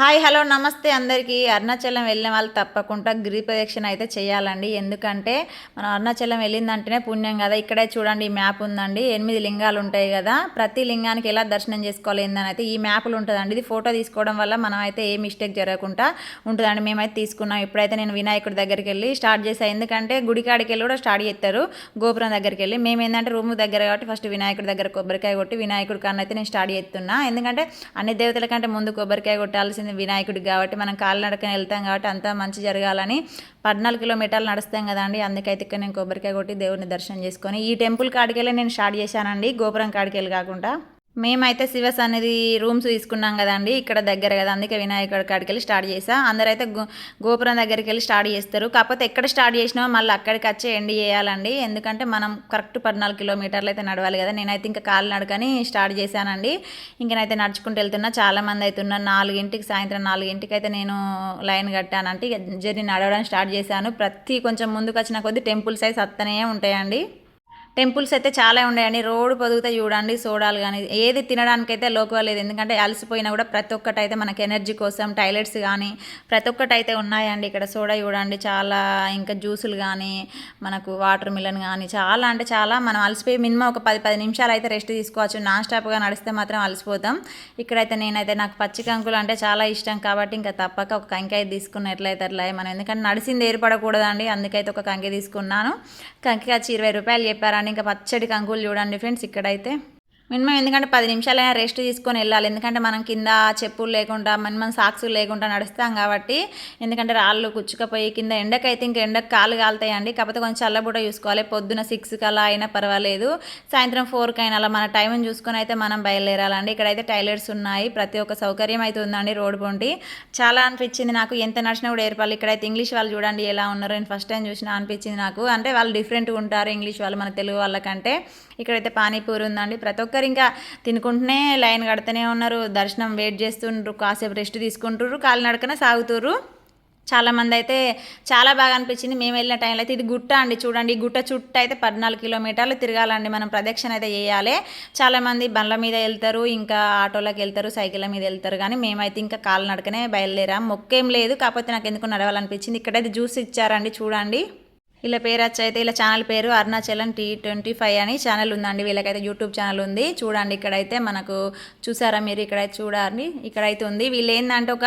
Hi hello నమస్తే అందరికీ. అరుణాచలం వెళ్ళిన వాళ్ళు తప్పకుండా గిరి ప్రదక్షిణ అయితే చేయాలండి. ఎందుకంటే మనం అరుణాచలం వెళ్ళిందంటేనే పుణ్యం కదా. ఇక్కడే చూడండి ఈ మ్యాప్ ఉందండి. ఎనిమిది లింగాలు ఉంటాయి కదా. ప్రతి లింగానికి ఎలా దర్శనం చేసుకోవాలి ఏందని అయితే ఈ మ్యాప్లు ఉంటుందండి. ఇది ఫోటో తీసుకోవడం వల్ల మనం అయితే ఏ మిస్టేక్ జరగకుండా ఉంటుందండి. మేమైతే తీసుకున్నాం. ఇప్పుడైతే నేను వినాయకుడి దగ్గరికి వెళ్ళి స్టార్ట్ చేశాను ఎందుకంటే గుడికాడికి వెళ్ళి కూడా స్టార్ట్ చేస్తారు. గోపురం దగ్గరికి వెళ్ళి మేము ఏంటంటే రూమ్ దగ్గర కాబట్టి ఫస్ట్ వినాయకుడి దగ్గర కొబ్బరికాయ కొట్టి వినాయకుడి కన్నా అయితే నేను స్టార్ట్ చేస్తున్నా. ఎందుకంటే అన్ని దేవతల కంటే ముందు కొబ్బరికాయ కొట్టాల్సింది వినాయకుడికి కాబట్టి మనం కాలినడకన వెళ్తాం కాబట్టి అంతా మంచి జరగాలని పద్నాలుగు కిలోమీటర్లు నడుస్తాం కదండి. అందుకైతే ఇక్కడ నేను కొబ్బరికాయ కొట్టి దేవుడిని దర్శనం చేసుకొని ఈ టెంపుల్ కాడికి వెళ్ళి నేను స్టార్ట్ చేశానండి. గోపురం కాడికి వెళ్ళి కాకుండా. మేమైతే శివ సన్నిధి రూమ్స్ తీసుకున్నాం కదండి ఇక్కడ దగ్గర కదా అందుకే వినాయకుడి కాడికి వెళ్ళి స్టార్ట్ చేసా. అందరైతే గో గోపురం దగ్గరికి వెళ్ళి స్టార్ట్ చేస్తారు. కాకపోతే ఎక్కడ స్టార్ట్ చేసినామో మళ్ళీ అక్కడికి వచ్చి ఎండ్ చేయాలండి. ఎందుకంటే మనం కరెక్ట్ పద్నాలుగు కిలోమీటర్లు అయితే నడవాలి కదా. నేనైతే ఇంకా కాలు నడకని స్టార్ట్ చేశానండి. ఇంకనైతే నడుచుకుంటూ వెళ్తున్నా. చాలా మంది అయితే ఉన్నారు. నాలుగింటికి సాయంత్రం నాలుగింటికి అయితే నేను లైన్ కట్టానంటే జర్నీ నడవడం స్టార్ట్ చేశాను. ప్రతి కొంచెం ముందుకు వచ్చిన కొద్దీ టెంపుల్స్ అయితే అత్తనే ఉంటాయండి. టెంపుల్స్ అయితే చాలా ఉన్నాయండి. రోడ్డు పొదుగుతా చూడండి సోడాలు కానీ ఏది తినడానికైతే లోకువ లేదు ఎందుకంటే అలసిపోయినా కూడా ప్రతి ఒక్కటి అయితే మనకి ఎనర్జీ కోసం టాయిలెట్స్ కానీ ప్రతి ఒక్కటి అయితే ఉన్నాయండి. ఇక్కడ సోడా చూడండి చాలా ఇంకా జ్యూసులు కానీ మనకు వాటర్ మిలన్ కానీ చాలా అంటే చాలా మనం అలసిపోయి మినిమం ఒక పది పది నిమిషాలు అయితే రెస్ట్ తీసుకోవచ్చు. నాన్ స్టాప్గా నడిస్తే మాత్రం అలసిపోతాం. ఇక్కడైతే నేనైతే నాకు పచ్చి కంకులు అంటే చాలా ఇష్టం కాబట్టి ఇంకా తప్పక ఒక కంకాయ తీసుకున్న ఎట్లయితే అట్లా మనం ఎందుకంటే నడిచింది ఏర్పడకూడదండి. అందుకైతే ఒక కంకి తీసుకున్నాను. కంకి వచ్చి ఇరవై రూపాయలు చెప్పారండి ఇంకా పచ్చడి కంకులు చూడండి ఫ్రెండ్స్ ఇక్కడైతే. మినిమం ఎందుకంటే పది నిమిషాలైనా రెస్ట్ తీసుకొని వెళ్ళాలి. ఎందుకంటే మనం కింద చెప్పులు లేకుండా మినిమం సాక్స్ లేకుండా నడుస్తాం కాబట్టి ఎందుకంటే రాళ్ళు కుచ్చుకపోయి కింద ఎండకైతే ఇంకా ఎండకు కాలు కాలుతాయండి. కాకపోతే కొంచెం చల్లబూట చూసుకోవాలి. పొద్దున సిక్స్కి అలా అయినా పర్వాలేదు. సాయంత్రం ఫోర్కి అయినా అలా మన టైం చూసుకొని అయితే మనం బయలుదేరాలండి. ఇక్కడైతే టైలర్స్ ఉన్నాయి. ప్రతి ఒక్క సౌకర్యం అయితే ఉందండి రోడ్డు పొంటి చాలా అనిపించింది నాకు. ఎంత నడిచినా కూడా ఏర్పాలి ఇక్కడైతే ఇంగ్లీష్ వాళ్ళు చూడండి ఎలా ఉన్నారు. నేను ఫస్ట్ టైం చూసినా అనిపించింది నాకు. అంటే వాళ్ళు డిఫరెంట్గా ఉంటారు ఇంగ్లీష్ వాళ్ళు మన తెలుగు వాళ్ళకంటే. ఇక్కడైతే పానీపూరి ఉందండి. ప్రతి ఒక్క ఒక్కరు ఇంకా తినుకుంటూనే లైన్ కడుతూనే ఉన్నారు. దర్శనం వెయిట్ చేస్తుండ్రు. కాసేపు రెస్ట్ తీసుకుంటారు కాలినడకన సాగుతుర్రు. చాలామంది అయితే చాలా బాగా అనిపించింది. మేము వెళ్ళిన టైంలో అయితే ఇది గుట్ట అండి. చూడండి ఈ గుట్ట చుట్టూ అయితే పద్నాలుగు కిలోమీటర్లు తిరగాలండి. మనం ప్రదక్షిణ అయితే చేయాలి. చాలామంది బండ్ల మీద వెళ్తారు ఇంకా ఆటోలకు వెళ్తారు సైకిళ్ళ మీద వెళ్తారు. కానీ మేమైతే ఇంకా కాలినడకనే బయలుదేరాం. మొక్కేం లేదు. కాకపోతే నాకు ఎందుకు నడవాలనిపించింది. ఇక్కడైతే జ్యూస్ ఇచ్చారండి. చూడండి. వీళ్ళ పేరు వచ్చి అయితే ఛానల్ పేరు అరుణాచలం టీ ట్వంటీ ఫైవ్ అని ఛానల్ ఉందండి. వీళ్ళకైతే యూట్యూబ్ ఛానల్ ఉంది. చూడండి ఇక్కడైతే మనకు చూసారా మీరు? ఇక్కడైతే చూడండి ఇక్కడైతే ఉంది. వీళ్ళు ఏంటంటే ఒక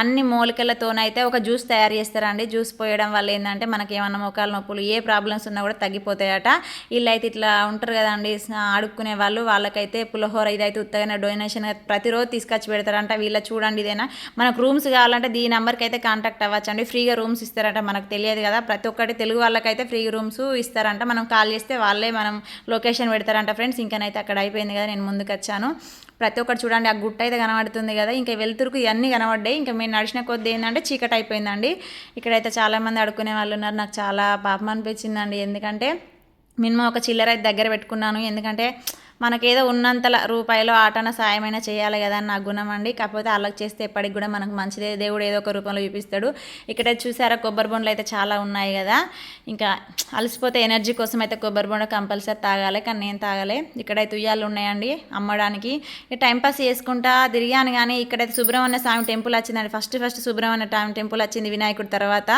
అన్ని మూలికలతోనైతే ఒక జ్యూస్ తయారు చేస్తారండి. జ్యూస్ పోయడం వల్ల ఏంటంటే మనకి ఏమన్నా మోకాల నొప్పులు ఏ ప్రాబ్లమ్స్ ఉన్నా కూడా తగ్గిపోతాయట. వీళ్ళైతే ఇట్లా ఉంటారు కదండి ఆడుకునే వాళ్ళు. వాళ్ళకైతే పులహోర ఇదైతే ఉత్తగానే డొనేషన్ ప్రతిరోజు తీసుకొచ్చి పెడతారంట. వీళ్ళ చూడండి ఇదేనా? మనకు రూమ్స్ కావాలంటే ఈ నెంబర్కి అయితే కాంటాక్ట్ అవ్వచ్చండి. ఫ్రీగా రూమ్స్ ఇస్తారంట మనకు తెలియదు కదా. ప్రతి ఒక్కటి తెలుగు వాళ్ళకైతే ఫ్రీ రూమ్స్ ఇస్తారంట. మనం కాల్ చేస్తే వాళ్ళే మనం లొకేషన్ పెడతారంట ఫ్రెండ్స్ ఇంకనైతే అక్కడ అయిపోయింది కదా నేను ముందుకు వచ్చాను. ప్రతి ఒక్కటి చూడండి ఆ గుట్ట అయితే కనబడుతుంది కదా. ఇంకా వెలుతురుకు ఇవన్నీ కనబడ్డాయి. ఇంకా మేము నడిచిన కొద్ది ఏంటంటే చీకటి అయిపోయిందండి. ఇక్కడైతే చాలామంది అడుక్కునే వాళ్ళు ఉన్నారు. నాకు చాలా పాపం అనిపించిందండి. ఎందుకంటే మినిమం ఒక చిల్లర అయితే దగ్గర పెట్టుకున్నాను. ఎందుకంటే మనకేదో ఉన్నంతల రూపాయలు ఆటన సాయమైనా చేయాలి కదా అని నా గుణం అండి. కాకపోతే అలా చేస్తే ఎప్పటికి కూడా మనకు మంచిదే. దేవుడు ఏదో ఒక రూపంలో చూపిస్తాడు. ఇక్కడ చూసారా కొబ్బరి బొండలు అయితే చాలా ఉన్నాయి కదా. ఇంకా అలసిపోతే ఎనర్జీ కోసం అయితే కొబ్బరి బొండ కంపల్సరీ తాగాలి. కానీ నేను తాగాలి. ఇక్కడైతే ఉయ్యాలు ఉన్నాయండి అమ్మడానికి. టైంపాస్ చేసుకుంటా తిరిగాను కానీ ఇక్కడైతే సుబ్రహ్మణ్య స్వామి టెంపుల్ వచ్చిందండి. First first Subrahmanya Swamy temple వచ్చింది వినాయకుడి తర్వాత.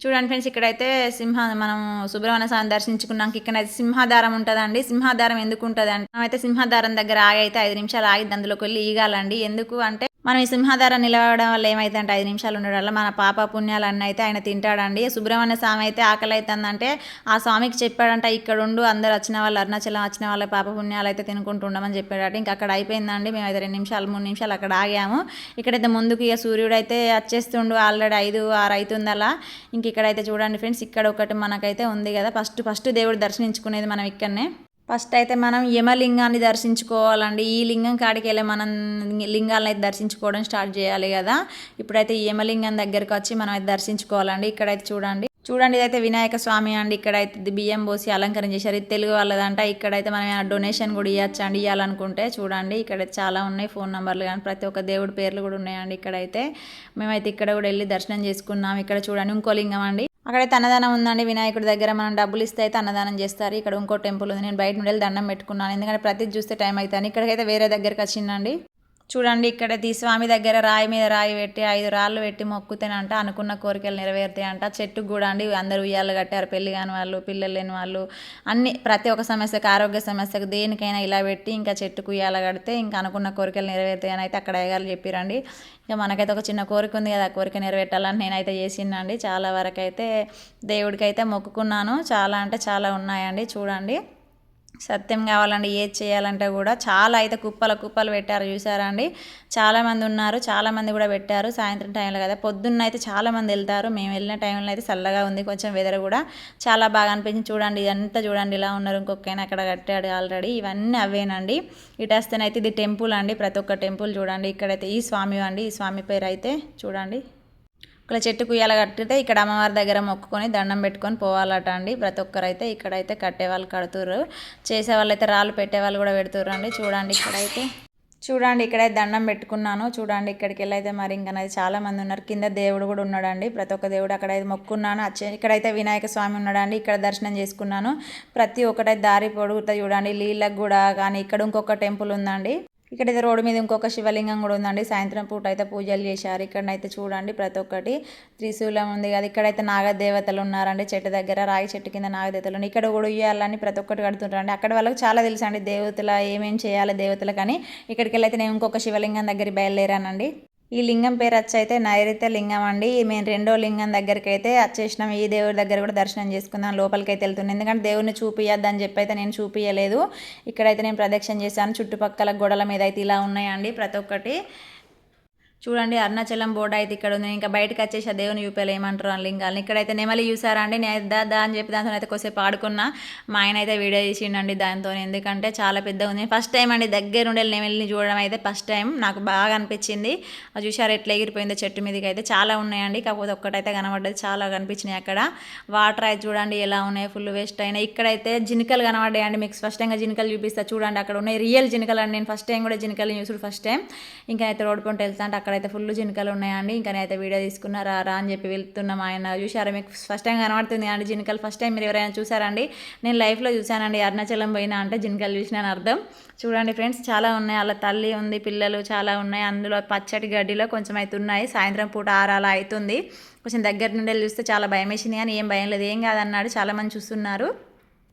చూడండి ఫ్రెండ్స్ ఇక్కడైతే సింహ మనం సుబ్రహ్మణ్య స్వామి దర్శించుకున్నాక ఇక్కడైతే సింహాధారం ఉంటుందండి. సింహాధారం ఎందుకు ఉంటుందండి మనమైతే సింహాధారం దగ్గర ఆగి అయితే ఐదు నిమిషాలు ఆగి అందులోకి వెళ్ళి ఈగాలండి. ఎందుకు అంటే మనం ఈ సింహాధారం నిలవడం వల్ల ఏమైతే ఐదు నిమిషాలు ఉండడం వల్ల మన పాప పుణ్యాలు అన్న అయితే ఆయన తింటాడండి. సుబ్రహ్మణ్య స్వామి అయితే ఆకలి అవుతుందంటే ఆ స్వామికి చెప్పాడంట ఇక్కడ ఉండు అందరు వచ్చిన వాళ్ళు అరుణాచలం వచ్చిన వాళ్ళ పాప పుణ్యాలు అయితే తినుకుంటూ ఉండమని చెప్పాడట. ఇంకా అక్కడ అయిపోయిందండి. మేము అయితే రెండు నిమిషాలు మూడు నిమిషాలు అక్కడ ఆగాము. ఇక్కడైతే ముందుకు ఇక సూర్యుడు అయితే వచ్చేస్తుండు ఆల్రెడీ ఐదు ఆరు అవుతుందలా ఇంక ఇక్కడైతే చూడండి ఫ్రెండ్స్ ఇక్కడ ఒకటి మనకైతే ఉంది కదా. ఫస్ట్ ఫస్ట్ దేవుడు దర్శనించుకునేది మనం ఇక్కడనే. ఫస్ట్ అయితే మనం యమలింగాన్ని దర్శించుకోవాలండి. ఈ లింగం కాడికి వెళ్ళి మనం లింగాలను అయితే దర్శించుకోవడం స్టార్ట్ చేయాలి కదా. ఇప్పుడైతే యమలింగం దగ్గరకు వచ్చి మనం అయితే దర్శించుకోవాలండి. ఇక్కడైతే చూడండి. చూడండి ఇదైతే వినాయక స్వామి అండి. ఇక్కడైతే బియ్యం పోసి అలంకరణ చేశారు. ఇది తెలుగు వాళ్ళదంట. ఇక్కడైతే మనం ఏమైనా డొనేషన్ కూడా ఇవ్వచ్చు అండి ఇవ్వాలనుకుంటే చూడండి ఇక్కడ చాలా ఉన్నాయి ఫోన్ నెంబర్లు కానీ. ప్రతి ఒక్క దేవుడి పేర్లు కూడా ఉన్నాయండి ఇక్కడైతే. మేమైతే ఇక్కడ కూడా వెళ్ళి దర్శనం చేసుకున్నాం. ఇక్కడ చూడండి ఇంకో లింగం అండి. అక్కడైతే అన్నదానం ఉందండి. వినాయకుడి దగ్గర మనం డబ్బులు ఇస్తే అయితే అన్నదానం చేస్తారు. ఇక్కడ ఇంకో టెంపుల్ ఉంది. నేను బయట నుండి వెళ్ళి దండం పెట్టుకున్నాను. ఎందుకంటే ప్రతి చూస్తే టైం అవుతాను ఇక్కడికైతే వేరే దగ్గరికి వచ్చిందండి. చూడండి ఇక్కడ ఈ స్వామి దగ్గర రాయి మీద రాయి పెట్టి ఐదు రాళ్ళు పెట్టి మొక్కుతేనంట అనుకున్న కోరికలు నెరవేరుతాయంట. చెట్టుకు కూడా అండి అందరూ ఉయ్యాలు కట్టారు పెళ్ళి కాని వాళ్ళు పిల్లలు లేని వాళ్ళు. అన్ని ప్రతి ఒక్క సమస్యకు ఆరోగ్య సమస్యకు దేనికైనా ఇలా పెట్టి ఇంకా చెట్టుకు ఉయ్యాల కడితే ఇంకా అనుకున్న కోరికలు నెరవేరుతాయని అయితే అక్కడ అయ్యగారు చెప్పిరండి. ఇక మనకైతే ఒక చిన్న కోరిక ఉంది కదా ఆ కోరిక నెరవేర్టాలని నేనైతే చేసిందండి. చాలా వరకు అయితే దేవుడికైతే మొక్కుకున్నాను. చాలా అంటే చాలా ఉన్నాయండి చూడండి. సత్యం కావాలండి ఏది చేయాలంటే కూడా చాలా అయితే కుప్పల కుప్పలు పెట్టారు చూసారా అండి చాలామంది ఉన్నారు చాలామంది కూడా పెట్టారు సాయంత్రం టైంలో కదా. పొద్దున్న అయితే చాలామంది వెళ్తారు మేము వెళ్ళిన టైంలో అయితే చల్లగా ఉంది కొంచెం వెదర్ కూడా చాలా బాగా అనిపించింది. చూడండి ఇదంతా చూడండి ఇలా ఉన్నారు ఇంకొకైనా అక్కడ కట్టాడు ఆల్రెడీ ఇవన్నీ అవేనండి. ఇటు వస్తేనైతే ఇది టెంపుల్ అండి ప్రతి ఒక్క టెంపుల్ చూడండి. ఇక్కడైతే ఈ స్వామి అండి ఈ స్వామి పేరు అయితే చూడండి. ఇక్కడ చెట్టు కుయ్యాల కట్టితే ఇక్కడ అమ్మవారి దగ్గర మొక్కుకొని దండం పెట్టుకొని పోవాలట అండి. ప్రతి ఒక్కరైతే ఇక్కడైతే కట్టేవాళ్ళు కడుతుర్రు. చేసే వాళ్ళైతే రాళ్ళు పెట్టేవాళ్ళు కూడా పెడుతుర్రు అండి. చూడండి ఇక్కడైతే. చూడండి ఇక్కడైతే దండం పెట్టుకున్నాను. చూడండి ఇక్కడికి వెళ్ళైతే మరి ఇంకా చాలా మంది ఉన్నారు. కింద దేవుడు కూడా ఉన్నాడండి. ప్రతి ఒక్క దేవుడు అక్కడైతే మొక్కున్నాను. ఇక్కడైతే వినాయక స్వామి ఉన్నాడండి. ఇక్కడ దర్శనం చేసుకున్నాను. ప్రతి ఒక్కటైతే దారి పొడుగుతా చూడండి. నీళ్ళకు కూడా కానీ ఇక్కడ ఇంకొక టెంపుల్ ఉందండి. ఇక్కడైతే రోడ్డు మీద ఇంకొక శివలింగం కూడా ఉందండి. సాయంత్రం పూట అయితే పూజలు చేశారు. ఇక్కడనైతే చూడండి ప్రతి ఒక్కటి త్రిశూలం ఉంది. కదా ఇక్కడైతే నాగదేవతలు ఉన్నారండి. చెట్టు దగ్గర రాగి చెట్టు కింద నాగదేవతలు ఉన్నాయి. ఇక్కడ కూడా ఉయ్యాలని ప్రతి ఒక్కటి కడుతుంటారండి. అక్కడ వాళ్ళకి చాలా తెలుసు అండి దేవతల ఏమేం చేయాలి దేవతలు కానీ. ఇక్కడికి వెళ్ళైతే నేను ఇంకొక శివలింగం దగ్గర బయలుదేరానండి. ఈ లింగం పేరు వచ్చి అయితే నైరుత్య లింగం అండి. మేము రెండో లింగం దగ్గరికి అయితే వచ్చేసినాం. ఈ దేవుడి దగ్గర కూడా దర్శనం చేసుకుందాం లోపలికి అయితే వెళ్తున్నాం. ఎందుకంటే దేవుడిని చూపియద్దని చెప్పి అయితే నేను చూపించలేదు ఇక్కడైతే నేను ప్రదక్షిణ చేశాను. చుట్టుపక్కల గోడల మీద అయితే ఇలా ఉన్నాయండి ప్రతి ఒక్కటి. చూడండి అరుణాచలం బోర్డు అయితే ఇక్కడ ఉంది. ఇంకా బయటకు వచ్చేసి దేవుని చూపేలు ఏమంటారు అని లింగాలని ఇక్కడైతే నెమలి చూసారా అండి? నేను దా దా అని చెప్పి దాంతో అయితే కొద్దిసేపు ఆడుకున్నా. మా ఆయన అయితే వీడియో చేసిండండి దాంతో ఎందుకంటే చాలా పెద్దగా ఉంది. ఫస్ట్ టైం అండి దగ్గర ఉండే నెమలిని చూడడం అయితే ఫస్ట్ టైం నాకు బాగా అనిపించింది. అది చూసారు ఎట్లా ఎగిరిపోయిందో చెట్టు మీదకి అయితే. చాలా ఉన్నాయండి. కాకపోతే ఒక్కటైతే కనబడ్డది. చాలా కనిపించినాయి అక్కడ. వాటర్ అయితే చూడండి ఎలా ఉన్నాయి. ఫుల్ వేస్ట్ అయినా ఇక్కడైతే జినికలు కనబడ్డాయండి. మీకు స్పష్టంగా జినికలు చూపిస్తా. చూడండి అక్కడ ఉన్నాయి. రియల్ జినికలు అండి. నేను ఫస్ట్ టైం కూడా జినికలు చూసుడు ఫస్ట్ టైం ఇంకా అయితే రోడ్ పంట వెళ్తా అంటే అక్కడైతే ఫుల్ జినకలు ఉన్నాయండి. ఇంకా నేనైతే వీడియో తీసుకున్నారా రా అని చెప్పి వెళ్తున్నాం. ఆయన చూసారా మీకు? ఫస్ట్ టైం కనబడుతుంది అండి జినకలు ఫస్ట్ టైం మీరు ఎవరైనా చూసారండి నేను లైఫ్లో చూశానండి. అరుణాచలం పోయినా అంటే జినకలు చూసినాను అర్థం. చూడండి ఫ్రెండ్స్ చాలా ఉన్నాయి. అలా తల్లి ఉంది పిల్లలు చాలా ఉన్నాయి. అందులో పచ్చటి గడ్డిలో కొంచెం అయితే ఉన్నాయి. సాయంత్రం పూట ఆరాల అవుతుంది. కొంచెం దగ్గర నుండి వెళ్ళి చూస్తే చాలా భయం వేసింది కానీ ఏం భయం లేదు. ఏం కాదన్నాడు? చాలామంది చూస్తున్నారు.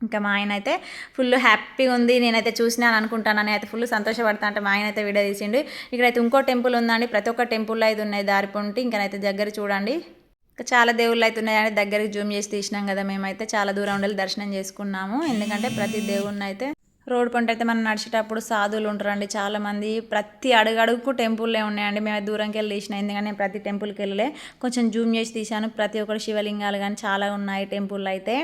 ఇంకా మా ఆయన అయితే ఫుల్ హ్యాపీగా ఉంది. నేనైతే చూసినాను అనుకుంటానని అయితే ఫుల్ సంతోషపడతా అంటే మా ఆయన అయితే వీడియో తీసిండు. ఇక్కడైతే ఇంకో టెంపుల్ ఉందండి. ప్రతి ఒక్క టెంపుల్లో అయితే ఉన్నాయి. దారి పొంటి ఇంకనైతే దగ్గర చూడండి. ఇంకా చాలా దేవుళ్ళు అయితే ఉన్నాయని దగ్గరికి జూమ్ చేసి తీసినాం కదా మేమైతే. చాలా దూరం ఉండాలి దర్శనం చేసుకున్నాము. ఎందుకంటే ప్రతి దేవుణ్ణి అయితే రోడ్ పంట అయితే మనం నడిచేటప్పుడు సాధువులు ఉంటారండి. చాలామంది ప్రతి అడుగడుగుకు టెంపుల్లే ఉన్నాయండి. మేము దూరంకి వెళ్ళి తీసిన ఎందుకంటే నేను ప్రతి టెంపుల్కి వెళ్ళలే. కొంచెం జూమ్ చేసి తీశాను. ప్రతి ఒక్కరు శివలింగాలు కానీ చాలా ఉన్నాయి టెంపుల్ అయితే.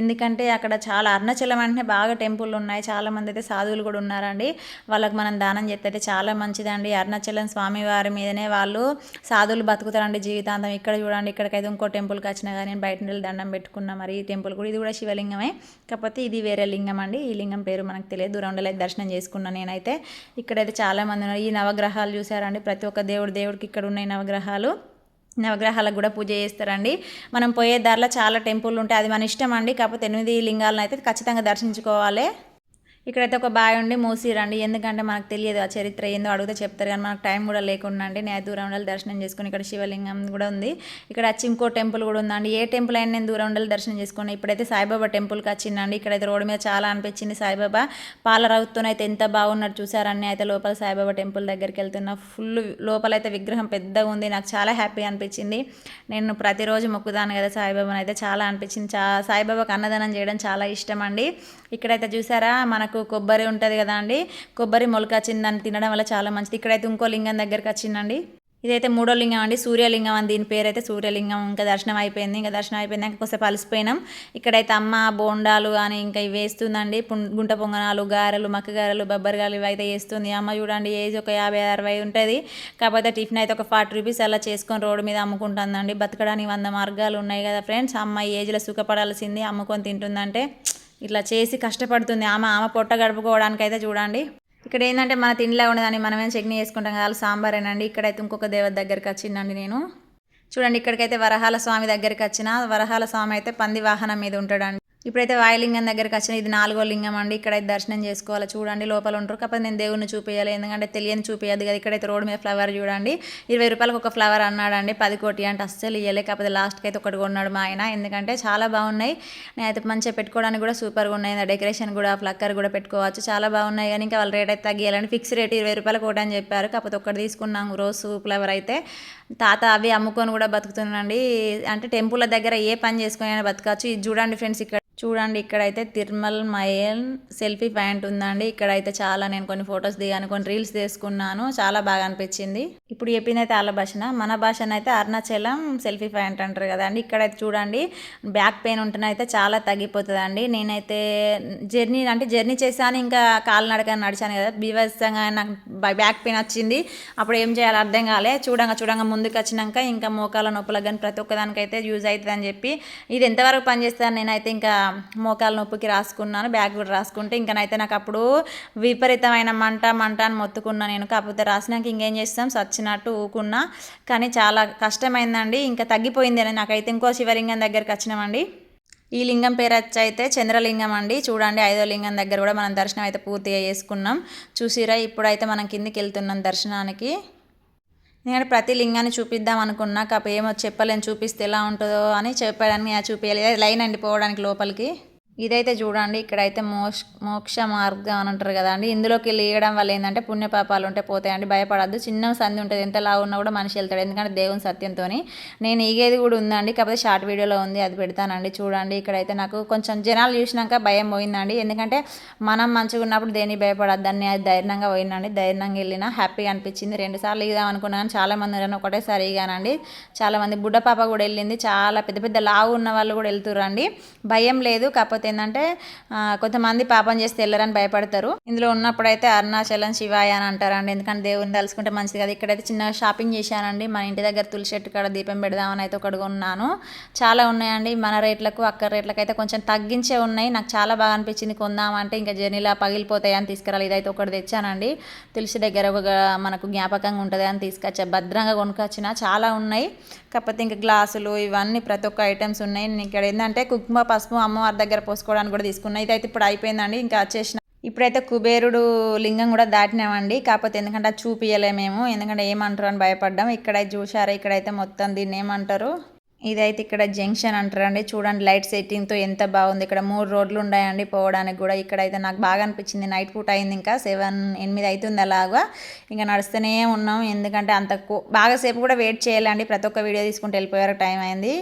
ఎందుకంటే అక్కడ చాలా అరుణాచలం అంటే బాగా టెంపుల్ ఉన్నాయి. చాలామంది అయితే సాధువులు కూడా ఉన్నారండి. వాళ్ళకి మనం దానం చేస్తే చాలా మంచిదండి. అరుణాచలం స్వామి వారి మీదనే వాళ్ళు సాధువులు బతుకుతారండి జీవితాంతం. ఇక్కడ చూడండి ఇక్కడికైతే ఇంకో టెంపుల్కి వచ్చినా కానీ నేను బయట నుండి దండం పెట్టుకున్నా మరి ఈ టెంపుల్ కూడా. ఇది కూడా శివలింగమే. కాకపోతే ఇది వేరే లింగం అండి. ఈ లింగం పేరు మనకు తెలియదు దూరం ఉండే దర్శనం చేసుకున్నాను నేనైతే. ఇక్కడైతే చాలామంది ఉన్నారు. ఈ నవగ్రహాలు చూసారండి ప్రతి ఒక్క దేవుడు దేవుడికి ఇక్కడ ఉన్నాయి నవగ్రహాలు. నవగ్రహాలకు కూడా పూజ చేస్తారండి. మనం పోయే దారిలో చాలా టెంపుల్ ఉంటాయి అది మన ఇష్టం అండి. కాకపోతే ఎనిమిది లింగాలను అయితే ఖచ్చితంగా దర్శించుకోవాలి. ఇక్కడైతే ఒక బాయ్ ఉండి మూసిరండి. ఎందుకంటే మనకు తెలియదు ఆ చరిత్ర ఏందో అడిగితే చెప్తారు కానీ మనకు టైం కూడా లేకుండా అండి. నేను దూరం ఉండాలి దర్శనం చేసుకుని ఇక్కడ శివలింగం కూడా ఉంది. ఇక్కడ వచ్చి ఇంకో టెంపుల్ కూడా ఉందండి. ఏ టెంపుల్ అయినా నేను దూరం ఉండాలి దర్శనం చేసుకుని. ఇప్పుడైతే సాయిబాబా టెంపుల్కి వచ్చిందండి. ఇక్కడైతే రోడ్డు మీద చాలా అనిపించింది సాయిబాబా. పాలరావుతోనైతే ఎంత బాగున్నట్టు చూసారని అయితే లోపల సాయిబాబా టెంపుల్ దగ్గరికి వెళ్తున్నా. ఫుల్ లోపలైతే విగ్రహం పెద్దగా ఉంది. నాకు చాలా హ్యాపీ అనిపించింది. నేను ప్రతిరోజు మొక్కుదాను కదా సాయిబాబాని. అయితే చాలా అనిపించింది. చా సాయిబాబాకి అన్నదానం చేయడం చాలా ఇష్టం అండి. ఇక్కడైతే చూసారా మనకు కొబ్బరి ఉంటుంది కదా అండి. కొబ్బరి మొలక వచ్చిందని తినడం వల్ల చాలా మంచిది. ఇక్కడైతే ఇంకో లింగం దగ్గరికి వచ్చిందండి. ఇదైతే మూడో లింగం అండి. సూర్యలింగం అని దీని పేరు అయితే సూర్యలింగం. ఇంకా దర్శనం అయిపోయింది. ఇంకా దర్శనం అయిపోయిందాక కొద్దిసేపు అలసిపోయినాం. ఇక్కడైతే అమ్మ బోండాలు అని ఇంకా ఇవి వేస్తుందండి. పుం- గుంట పొంగనాలు గారెలు మక్క గారెలు బొబ్బరిగాలు ఇవి అయితే వేస్తుంది. అమ్మ చూడండి ఏజ్ ఒక యాభై అరవై ఉంటుంది. కాకపోతే టిఫిన్ అయితే ఒక ఫార్టీ రూపీస్ అలా చేసుకొని రోడ్డు మీద అమ్ముకుంటుందండి. బతకడానికి వంద మార్గాలు ఉన్నాయి కదా ఫ్రెండ్స్. అమ్మ ఏజ్లో సుఖపడాల్సింది అమ్ముకొని తింటుందంటే ఇట్లా చేసి కష్టపడుతుంది. ఆమె ఆమె పొట్ట గడుపుకోవడానికి అయితే చూడండి. ఇక్కడ ఏంటంటే మన తిండిలో ఉండదని మనమే చట్నీ వేసుకుంటాం కదా సాంబారేనండి ఇక్కడైతే ఇంకొక దేవత దగ్గరికి వచ్చిందండి నేను. చూడండి ఇక్కడికైతే వరహాల స్వామి దగ్గరికి వచ్చిన వరహాల స్వామి అయితే పంది వాహనం మీద ఉంటాడండి. ఇప్పుడైతే వాయులింగం దగ్గరికి వచ్చిన ఇది నాలుగో లింగం అండి. ఇక్కడైతే దర్శనం చేసుకోవాలి. చూడండి లోపల ఉంటారు. కాకపోతే నేను దేవుడిని చూపించాలి ఎందుకంటే తెలియని చూపించదు కదా. ఇక్కడైతే రోడ్ మీద ఫ్లవర్ చూడండి. ఇరవై రూపాయలకు ఒక ఫ్లవర్ అన్నాడండి. పది కోటి అంటే అస్సలు ఇవ్వలే కాకపోతే లాస్ట్కి అయితే ఒకటి కొన్నాడు మా ఆయన. ఎందుకంటే చాలా బాగున్నాయి. నేనైతే మంచిగా పెట్టుకోవడానికి కూడా సూపర్గా ఉన్నాయి. డెకరేషన్ కూడా ఫ్లక్కర్ కూడా పెట్టుకోవచ్చు. చాలా బాగున్నాయి. కానీ ఇంకా వాళ్ళ రేట్ అయితే తగ్గియాలండి ఫిక్స్ రేట్ ఇరవై రూపాయలకు ఒకటి అని చెప్పారు. కాకపోతే ఒకటి తీసుకున్నాం. రోజు ఫ్లవర్ అయితే. తాత అవి అమ్ముకొని కూడా బతుకుతున్నాండి అంటే టెంపుల్ దగ్గర ఏ పని చేసుకొని అయినా బతకచ్చు. ఇది చూడండి ఫ్రెండ్స్ ఇక్కడ చూడండి ఇక్కడైతే తిరుమల్ మయన్ సెల్ఫీ పాయింట్ ఉందండి. ఇక్కడైతే చాలా నేను కొన్ని ఫొటోస్ దిగాను కొన్ని రీల్స్ తీసుకున్నాను. చాలా బాగా అనిపించింది. ఇప్పుడు చెప్పింది అయితే వాళ్ళ భాషన? మన భాషనైతే అయితే అరుణాచలం సెల్ఫీ పాయింట్ అంటారు కదండి. ఇక్కడైతే చూడండి బ్యాక్ పెయిన్ ఉంటేనైతే చాలా తగ్గిపోతుందండి. నేనైతే జర్నీ అంటే జర్నీ చేశాను ఇంకా కాలినడక నడిచాను కదా. బీభత్సంగా నాకు బ్యాక్ పెయిన్ వచ్చింది. అప్పుడు ఏం చేయాలో అర్థం కాలే. చూడంగా చూడంగా ముందుకు వచ్చినాక ఇంకా మోకాల నొప్పులకు కానీ ప్రతి ఒక్కదానికైతే యూజ్ అవుతుంది అని చెప్పి ఇది ఎంతవరకు పనిచేస్తాను నేనైతే ఇంకా మోకాల నొప్పికి రాసుకున్నాను బ్యాగ్ కూడా రాసుకుంటే ఇంకనైతే నాకు అప్పుడు విపరీతమైన మంట మంట అని మొత్తుకున్నా నేను. కాకపోతే రాసినాక ఇంకేం చేస్తాం సచ్చినట్టు ఊకున్నా. కానీ చాలా కష్టమైందండి. ఇంకా తగ్గిపోయింది అని నాకైతే ఇంకో శివలింగం దగ్గరికి వచ్చినామండి. ఈ లింగం పేరు వచ్చి అయితే చంద్రలింగం అండి. చూడండి ఐదో లింగం దగ్గర కూడా మనం దర్శనం అయితే పూర్తిగా చేసుకున్నాం. చూసిరా ఇప్పుడైతే మనం కిందికి వెళ్తున్నాం దర్శనానికి. నేను ప్రతి లింగాన్ని చూపిద్దాం అనుకున్నా కాకపోతే ఏమో చెప్పలేను చూపిస్తే ఎలా ఉంటుందో అని చెప్పడానికి చూపించాలి లైన్ అండి పోవడానికి లోపలికి. ఇదైతే చూడండి ఇక్కడైతే మోక్ష మోక్ష మార్గం అని అంటారు కదా అండి. ఇందులోకి వెళ్ళి వల్ల ఏంటంటే పుణ్యపాపాలు ఉంటే పోతాయండి. భయపడద్దు. చిన్న సంధి ఉంటుంది. ఎంత లావు ఉన్నా కూడా మనిషి వెళ్తాడు. ఎందుకంటే దేవుని సత్యంతో నేను ఈగేది కూడా ఉందండి. కాకపోతే షార్ట్ వీడియోలో ఉంది. అది పెడతానండి. చూడండి ఇక్కడైతే నాకు కొంచెం జనాలు చూసినాక భయం పోయిందండి. ఎందుకంటే మనం మంచిగా ఉన్నప్పుడు దేని భయపడద్దని అది ధైర్యంగా పోయిందండి. ధైర్యంగా వెళ్ళిన హ్యాపీగా అనిపించింది. రెండు సార్లు ఇద్దాం అనుకున్నాను చాలా మంది ఉన్నాను ఒకటేసారి ఇగానండి చాలామంది బుడ్డ పాప కూడా వెళ్ళింది. చాలా పెద్ద పెద్ద లావు ఉన్న వాళ్ళు కూడా వెళ్తురండి భయం లేదు. కాకపోతే ఏంటంటే కొంతమంది పాపం చేస్తే వెళ్ళరని భయపడతారు. ఇందులో ఉన్నప్పుడైతే అరుణాచలం శివాయ అని అంటారండి. ఎందుకంటే దేవుని తలుసుకుంటే మంచిది కదా. ఇక్కడైతే చిన్న షాపింగ్ చేశానండి. మన ఇంటి దగ్గర తులసి చెట్టు కాడ దీపం పెడదామని అయితే ఒకటి కొన్నాను. చాలా ఉన్నాయండి. మన రేట్లకు అక్క రేట్లకు అయితే కొంచెం తగ్గించే ఉన్నాయి. నాకు చాలా బాగా అనిపించింది కొందామంటే ఇంకా జర్నీలా పగిలిపోతాయి అని తీసుకురాలి. ఇదైతే ఒకటి తెచ్చానండి. తులసి దగ్గర ఒక మనకు జ్ఞాపకంగా ఉంటుంది అని తీసుకొచ్చా. భద్రంగా కొనుక్కొచ్చిన చాలా ఉన్నాయి. కాకపోతే ఇంకా గ్లాసులు ఇవన్నీ ప్రతి ఒక్క ఐటమ్స్ ఉన్నాయి. నేను ఇక్కడ ఏంటంటే కుంకుమ పసుపు అమ్మవారి దగ్గర పోసుకోవడానికి కూడా తీసుకున్నా. ఇదైతే ఇప్పుడు అయిపోయిందండి. ఇంకా వచ్చేసిన ఇప్పుడైతే కుబేరుడు లింగం కూడా దాటినామండి. కాకపోతే ఎందుకంటే అది చూపియలే మేము ఎందుకంటే ఏమంటారు అని భయపడ్డాం. ఇక్కడైతే చూసారా ఇక్కడైతే మొత్తం దీన్ని ఏమంటారు? ఇదైతే ఇక్కడ జంక్షన్ అంటారండి. చూడండి లైట్ సెట్టింగ్తో ఎంత బాగుంది. ఇక్కడ మూడు రోడ్లు ఉన్నాయండి పోవడానికి కూడా. ఇక్కడైతే నాకు బాగా అనిపించింది. నైట్ పూట అయింది ఇంకా సెవెన్ ఎనిమిది అవుతుంది అలాగా. ఇంకా నడుస్తూనే ఉన్నాం. ఎందుకంటే అంత బాగా సేపు కూడా వెయిట్ చేయాలండి. ప్రతి ఒక్క వీడియో తీసుకుంటూ వెళ్ళిపోయారు. టైం అయింది.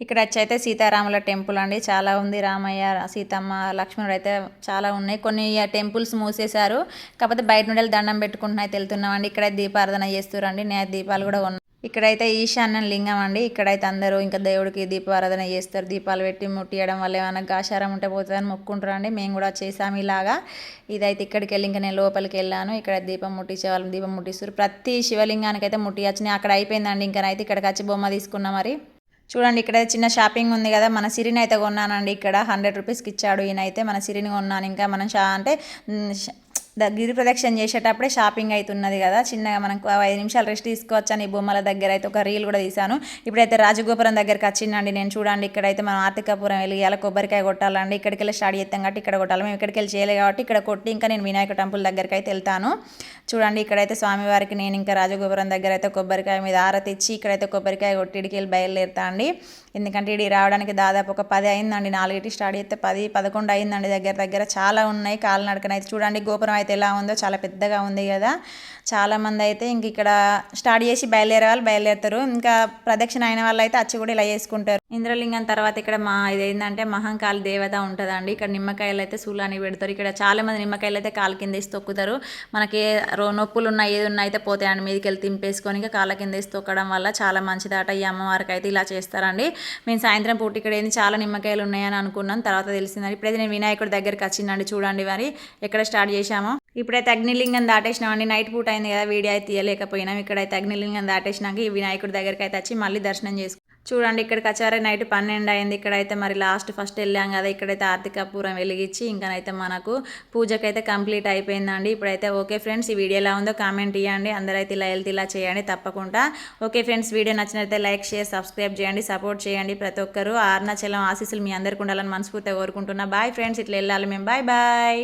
ఇక్కడ వచ్చి అయితే సీతారాముల టెంపుల్ అండి. చాలా ఉంది. రామయ్య సీతమ్మ లక్ష్మణుడు అయితే చాలా ఉన్నాయి. కొన్ని టెంపుల్స్ మూసేశారు. కాకపోతే బయట నుండి దండం పెట్టుకుంటున్నాయి. అయితే వెళ్తున్నామండి. ఇక్కడ దీపారాధన చేస్తురండి నే దీపాలు కూడా ఉన్నాయి. ఇక్కడైతే ఈశాన్యం లింగం అండి. ఇక్కడైతే అందరూ ఇంకా దేవుడికి దీపారాధన చేస్తారు. దీపాలు పెట్టి ముట్టియడం వల్ల ఏమైనా గాశారం ఉంటే పోతుందని మొక్కుంటారు అండి మేము కూడా చేసాము ఇలాగా. ఇదైతే ఇక్కడికి వెళ్ళి ఇంకా నేను లోపలికి వెళ్ళాను. ఇక్కడ దీపం ముట్టించే వాళ్ళు దీపం ముట్టిస్తారు ప్రతి శివలింగానికి అయితే ముట్టియచ్చినాయి అక్కడ అయిపోయిందండి. ఇంకనైతే ఇక్కడికి వచ్చి బొమ్మ తీసుకున్నా మరి. చూడండి ఇక్కడ చిన్న షాపింగ్ ఉంది కదా. మన సిరిని అయితే కొన్నానండి. ఇక్కడ హండ్రెడ్ రూపీస్కి ఇచ్చాడు ఈయన అయితే మన సిరిని కొన్నాను. ఇంకా మనం షా అంటే గిరి ప్రదక్షిణ చేసేటప్పుడే షాపింగ్ అవుతున్నది కదా. చిన్నగా మనకు ఐదు నిమిషాలు రెస్ట్ తీసుకోవచ్చు ఈ బొమ్మల దగ్గర అయితే ఒక రీల్ కూడా తీశాను. ఇప్పుడైతే రాజగోపురం దగ్గరికి వచ్చిందండి. నేను చూడండి ఇక్కడైతే మనం ఆర్తికాపురం వెళ్ళి ఇలా కొబ్బరికాయ కొట్టాలండి. ఇక్కడికి వెళ్ళి స్టార్ట్ చేస్తాం కాబట్టి ఇక్కడ కొట్టాలి. మేము ఇక్కడికి వెళ్ళి చేయలేదు కాబట్టి ఇక్కడ కొట్టి ఇంకా నేను వినాయక టెంపుల్ దగ్గరికి అయితే వెళ్తాను. చూడండి ఇక్కడైతే స్వామివారికి నేను ఇంకా రాజగోపురం దగ్గర అయితే కొబ్బరికాయ మీద ఆరతి ఇక్కడైతే కొబ్బరికాయ కొట్టిడికి వెళ్ళి బయలుదేరుతా అండి ఎందుకంటే ఇడి రావడానికి దాదాపు ఒక పది అయిందండి. నాలుగిటి స్టార్ట్ చేస్తే పది పదకొండు అయిందండి దగ్గర దగ్గర. చాలా ఉన్నాయి కాలినడకనైతే చూడండి గోపురం అయితే ఎలా ఉందో చాలా పెద్దగా ఉంది కదా. చాలామంది అయితే ఇంక ఇక్కడ స్టార్ట్ చేసి బయలుదేరే వాళ్ళు బయలుదేరుతారు. ఇంకా ప్రదక్షిణ అయిన వాళ్ళు అయితే అచ్చి కూడా ఇలా చేసుకుంటారు. ఇంద్రలింగం తర్వాత ఇక్కడ మా ఇది ఏంటంటే మహంకాళి దేవత ఉంటుందండి. ఇక్కడ నిమ్మకాయలు అయితే సూలాని పెడతారు. ఇక్కడ చాలా మంది నిమ్మకాయలు అయితే కాలు కింద వేసి తొక్కుతారు. మనకి రో నొప్పులు ఉన్నా ఏది ఉన్నా అయితే పోతాయండి. మీదకి వెళ్ళి తింపేసుకొని ఇంకా కాళ్ళ కింద వేసి తొక్కడం వల్ల చాలా మంచిదట. ఈ అమ్మవారికి అయితే ఇలా చేస్తారండి. మేము సాయంత్రం పూట ఇక్కడ ఏంది చాలా నిమ్మకాయలు ఉన్నాయని అనుకున్నాం. తర్వాత తెలిసిందండి. ఇప్పుడైతే నేను వినాయకుడి దగ్గరికి వచ్చిందండి చూడండి మరి. ఎక్కడ స్టార్ట్ చేశామో. ఇప్పుడైతే అగ్నిలింగం దాటేసినామండి. నైట్ పూట అయింది కదా వీడియో అయితే తీయలేకపోయినాం. ఇక్కడైతే అగ్నిలింగం దాటేసినాక ఈ వినాయకుడి దగ్గరికి అయితే వచ్చి మళ్ళీ దర్శనం చేసుకు చూడండి ఇక్కడికి వచ్చారే నైట్ పన్నెండు అయింది. ఇక్కడైతే మరి లాస్ట్ ఫస్ట్ వెళ్ళాం కదా ఇక్కడైతే ఆర్తిక పూరం వెలిగించి ఇంకనైతే మనకు పూజకైతే కంప్లీట్ అయిపోయిందండి. ఇప్పుడైతే ఓకే ఫ్రెండ్స్ ఈ వీడియో ఎలా ఉందో కామెంట్ ఇవ్వండి అందరైతే ఇలా వెళ్తే ఇలా చేయండి తప్పకుండా. ఓకే ఫ్రెండ్స్ వీడియో నచ్చినైతే లైక్ షేర్ సబ్స్క్రైబ్ చేయండి. సపోర్ట్ చేయండి ప్రతి ఒక్కరు. అరుణాచలం ఆశీస్సులు మీ అందరికీ ఉండాలని మనస్ఫూర్తిగా కోరుకుంటున్నా. బాయ్ ఫ్రెండ్స్ ఇట్లా వెళ్ళాలి మేము. Bye bye.